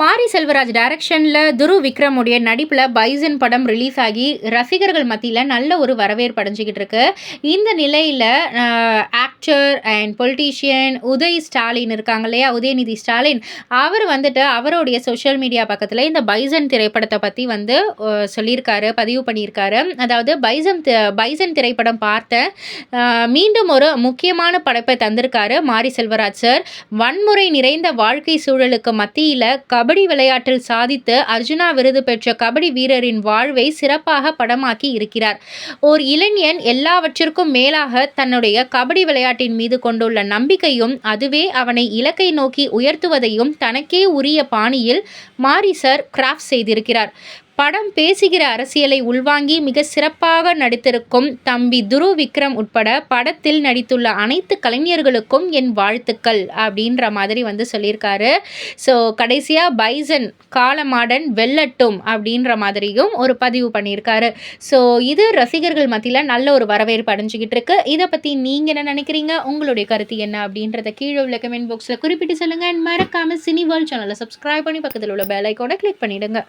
மாரி செல்வராஜ் டைரக்ஷனில் துரு விக்ரமுடைய நடிப்பில் பைசன் படம் ரிலீஸ் ஆகி ரசிகர்கள் மத்தியில் நல்ல ஒரு வரவேற்பு அடைஞ்சிக்கிட்டு இருக்கு. இந்த நிலையில் actor and politician Uday Stalin இருக்காங்க இல்லையா? உதயநிதி ஸ்டாலின். அவர் வந்துட்டு அவருடைய சோஷியல் மீடியா பக்கத்தில் இந்த பைசன் திரைப்படத்தை பற்றி வந்து சொல்லியிருக்காரு பதிவு பண்ணியிருக்காரு. அதாவது பைசன் பைசன் திரைப்படம் பார்த்த மீண்டும் ஒரு முக்கியமான படைப்பை தந்திருக்காரு மாரி செல்வராஜ் சார் வன்முறை நிறைந்த வாழ்க்கை சூழலுக்கு மத்தியில் கபடி விளையாட்டில் சாதித்து அர்ஜுனா விருது பெற்ற கபடி வீரரின் வாழ்வை சிறப்பாக படமாக்கி இருக்கிறார். ஓர் இளைஞன் எல்லாவற்றிற்கும் மேலாக தன்னுடைய கபடி விளையாட்டின் மீது கொண்டுள்ள நம்பிக்கையும் அதுவே அவனை இலக்கை நோக்கி உயர்த்துவதையும் தனக்கே உரிய பாணியில் மாரிசர் கிராஃப்ட் செய்திருக்கிறார். படம் பேசுகிற அரசியலை உள்வாங்கி மிக சிறப்பாக நடித்திருக்கும் தம்பி துரு விக்ரம் உட்பட படத்தில் நடித்துள்ள அனைத்து கலைஞர்களுக்கும் என் வாழ்த்துக்கள் அப்படின்ற மாதிரி வந்து சொல்லியிருக்காரு. ஸோ கடைசியாக பைசன் காலமாடன் வெல்லட்டும் அப்படின்ற மாதிரியும் ஒரு பதிவு பண்ணியிருக்காரு. ஸோ இது ரசிகர்கள் மத்தியில் நல்ல ஒரு வரவேற்பு அடைஞ்சிக்கிட்டு இருக்கு. இதை பற்றி நீங்கள் என்ன நினைக்கிறீங்க? உங்களுடைய கருத்து என்ன அப்படின்றத கீழே உள்ள கமெண்ட் பாக்ஸில் குறிப்பிட்டு சொல்லுங்கள் அண்ட் மறக்காமல் சினி வேர்ல்ட் சேனலை சப்ஸ்கிரைப் பண்ணி பக்கத்தில் உள்ள பெல் ஐக்கோனை கிளிக் பண்ணிவிடுங்க